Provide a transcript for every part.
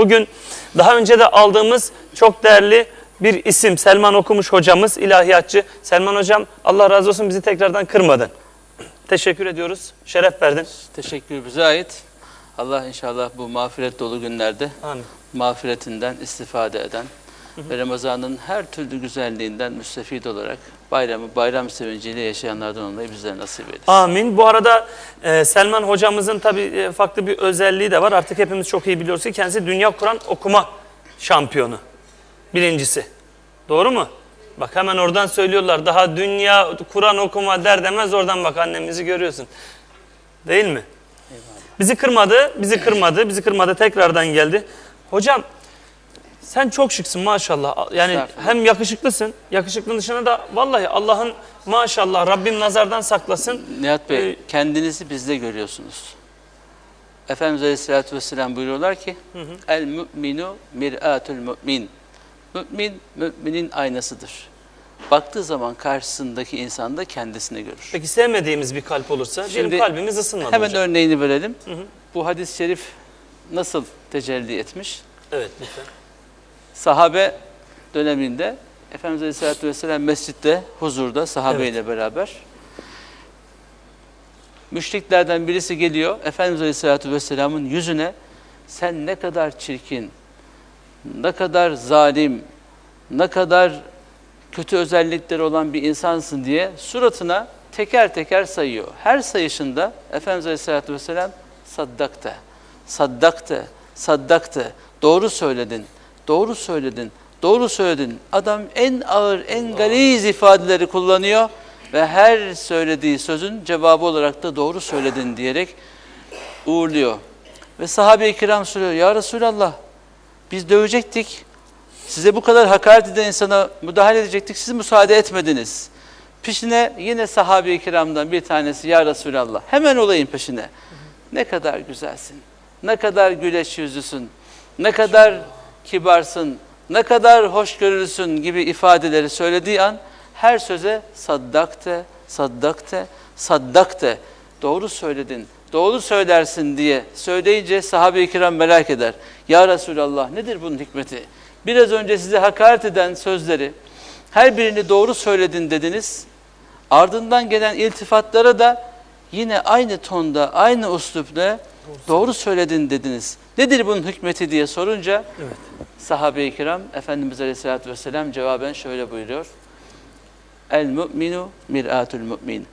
Bugün daha önce de aldığımız çok değerli bir isim Selman Okumuş hocamız, ilahiyatçı. Selman hocam Allah razı olsun bizi tekrardan kırmadın. Teşekkür ediyoruz. Şeref verdin. Teşekkür bize ait. Allah inşallah bu mağfiret dolu günlerde Amin. mağfiretinden istifade eden ve Ramazan'ın her türlü güzelliğinden müstefid olarak bayramı bayram sevinciyle yaşayanlardan olmayı bizlere nasip eylesin. Amin. Bu arada e, Selman hocamızın tabii e, farklı bir özelliği de var. Artık hepimiz çok iyi biliyoruz ki kendisi Dünya Kur'an okuma şampiyonu. Birincisi. Doğru mu? Bak hemen oradan söylüyorlar. Daha dünya Kur'an okuma der demez oradan bak annemizi görüyorsun. Değil mi? Bizi kırmadı, bizi kırmadı, bizi kırmadı tekrardan geldi. Hocam sen çok şıksın maşallah. Yani hem yakışıklısın, yakışıklının dışında da vallahi Allah'ın maşallah Rabbim nazardan saklasın. Nihat Bey Ee, kendinizi bizde görüyorsunuz. Efendimiz Aleyhisselatü Vesselam buyuruyorlar ki El mü'minu mir'atul mü'min. Mü'min, müminin aynasıdır. Baktığı zaman karşısındaki insan da kendisini görür. Peki sevmediğimiz bir kalp olursa diyelim Şimdi kalbimiz ısınmadı Hemen hocam. örneğini verelim. Bu hadis-i şerif nasıl tecelli etmiş? Evet lütfen. Sahabe döneminde Efendimiz Aleyhisselatü Vesselam mescitte, huzurda sahabeyle beraber. Müşriklerden birisi geliyor, Efendimiz Aleyhisselatü Vesselam'ın yüzüne sen ne kadar çirkin, ne kadar zalim, ne kadar kötü özellikleri olan bir insansın diye suratına teker teker sayıyor. Her sayışında Efendimiz Aleyhisselatü Vesselam saddakte, saddakte, saddakte, doğru söyledin, doğru söyledin, doğru söyledin. Adam en ağır, en galiz ifadeleri kullanıyor ve her söylediği sözün cevabı olarak da doğru söyledin diyerek uğurluyor. Ve sahabe-i kiram soruyor, Ya Resulallah biz dövecektik, size bu kadar hakaret eden insana müdahale edecektik, siz müsaade etmediniz. Peşine yine sahabe-i kiramdan bir tanesi ya Resulallah. Hemen olayın peşine. Ne kadar güzelsin, ne kadar güleç yüzlüsün, ne kadar kibarsın, ne kadar hoşgörülüsün gibi ifadeleri söylediği an her söze saddakte, saddakte, saddakte. Doğru söyledin, doğru söylersin diye söyleyince sahabe-i kiram merak eder. Ya Resulallah nedir bunun hikmeti? Biraz önce size hakaret eden sözleri her birini doğru söyledin dediniz. Ardından gelen iltifatlara da yine aynı tonda, aynı üslupla doğru söyledin dediniz. Nedir bunun hikmeti diye sorunca Evet. Sahabe-i kiram Efendimiz Aleyhisselatü Vesselam cevaben şöyle buyuruyor. El mü'minu mir'atul mü'min.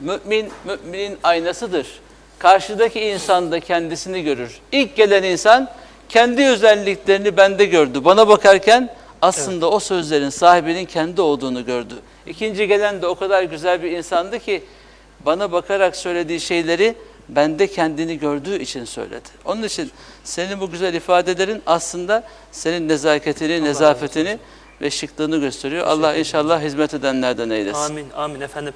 Mü'min, müminin aynasıdır. Karşıdaki insan da kendisini görür. İlk gelen insan kendi özelliklerini bende gördü. Bana bakarken aslında o sözlerin sahibinin kendi olduğunu gördü. İkinci gelen de o kadar güzel bir insandı ki bana bakarak söylediği şeyleri bende kendini gördüğü için söyledi. Onun için senin bu güzel ifadelerin aslında senin nezaketini, nezafetini ve şıklığını gösteriyor. Allah inşallah hizmet edenlerden eylesin. Amin, amin efendim.